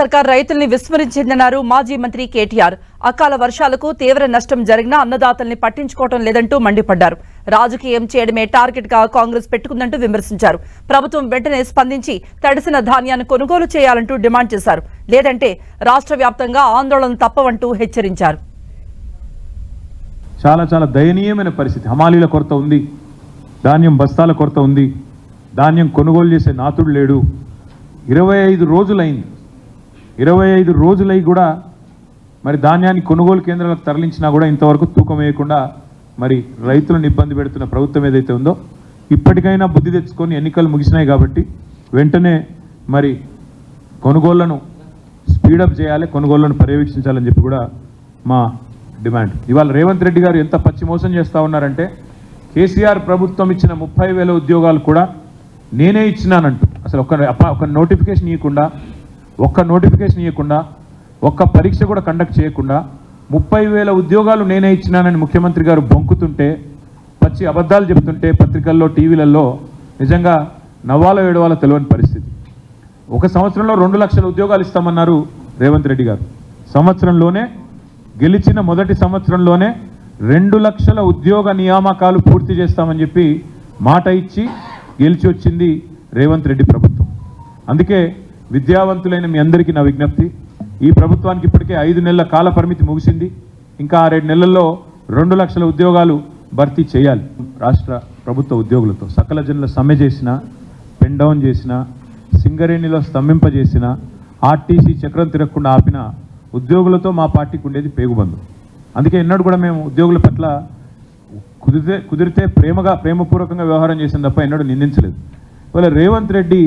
సర్కార్ రైతుల్ని విస్మరించిందన్నారు మాజీ మంత్రి కేటీఆర్. అకాల వర్షాలకు తీవ్ర నష్టం జరిగినా అన్నదాతల్ని పట్టించుకోవడం లేదంటూ మండిపడ్డారు. రాజకీయం చేయడమే టార్గెట్గా కాంగ్రెస్ పెట్టుకుందంటూ విమర్శించారు. ప్రభుత్వం వెంటనే స్పందించి తడిసిన ధాన్యాన్ని కొనుగోలు చేయాలంటూ డిమాండ్ చేశారు. లేదంటే రాష్ట్ర వ్యాప్తంగా ఆందోళన తప్పవంటూ హెచ్చరించారు. చాలా చాలా దయనీయమైన పరిస్థితి. హమాలీల కొరత ఉంది. ధాన్యం బస్తాల కొరత ఉంది. ధాన్యం కొనుగోలు చేసే నాతుడు లేడు. ఇరవై ఐదు రోజులైంది. ఇరవై ఐదు రోజులై కూడా మరి ధాన్యాన్ని కొనుగోలు కేంద్రాలకు తరలించినా కూడా ఇంతవరకు తూకం వేయకుండా మరి రైతులను ఇబ్బంది పెడుతున్న ప్రభుత్వం ఏదైతే ఉందో ఇప్పటికైనా బుద్ధి తెచ్చుకొని ఎన్నికలు ముగిసినాయి కాబట్టి వెంటనే మరి కొనుగోళ్ళను స్పీడప్ చేయాలి కొనుగోళ్ళను పర్యవేక్షించాలని చెప్పి కూడా మా డిమాండ్. ఇవాళ రేవంత్ రెడ్డి గారు ఎంత పచ్చి మోసం చేస్తూ ఉన్నారంటే కేసీఆర్ ప్రభుత్వం ఇచ్చిన ముప్పై వేల ఉద్యోగాలు కూడా నేనే ఇచ్చినానంటూ. అసలు ఒక ఒక నోటిఫికేషన్ ఇవ్వకుండా ఒక్క నోటిఫికేషన్ ఇవ్వకుండా ఒక్క పరీక్ష కూడా కండక్ట్ చేయకుండా ముప్పై వేల ఉద్యోగాలు నేనే ఇచ్చినానని ముఖ్యమంత్రి గారు బొంకుతుంటే పచ్చి అబద్ధాలు చెప్తుంటే పత్రికల్లో టీవీలలో నిజంగా నవ్వాలో ఏడవాలో తెలియని పరిస్థితి. ఒక సంవత్సరంలో రెండు లక్షల ఉద్యోగాలు ఇస్తామన్నారు రేవంత్ రెడ్డి గారు. సంవత్సరంలోనే గెలిచిన మొదటి సంవత్సరంలోనే రెండు లక్షల ఉద్యోగ నియామకాలు పూర్తి చేస్తామని చెప్పి మాట ఇచ్చి గెలిచి వచ్చింది రేవంత్ రెడ్డి ప్రభుత్వం. అందుకే విద్యావంతులైన మీ అందరికీ నా విజ్ఞప్తి. ఈ ప్రభుత్వానికి ఇప్పటికే ఐదు నెలల కాల పరిమితి ముగిసింది. ఇంకా ఆరేడు నెలల్లో రెండు లక్షల ఉద్యోగాలు భర్తీ చేయాలి. రాష్ట్ర ప్రభుత్వ ఉద్యోగులతో సకల జనుల సమ్మె చేసిన పెన్ డౌన్ చేసిన సింగరేణిలో స్తంభింపజేసిన ఆర్టీసీ చక్రం తిరగకుండా ఆపిన ఉద్యోగులతో మా పార్టీకి ఉండేది పేగుబంధు అందుకే ఎన్నడూ కూడా మేము ఉద్యోగుల పట్ల కుదిరితే కుదిరితే ప్రేమగా ప్రేమపూర్వకంగా వ్యవహారం చేసిన తప్ప ఎన్నడూ నిందించలేదు. ఇవాళ రేవంత్ రెడ్డి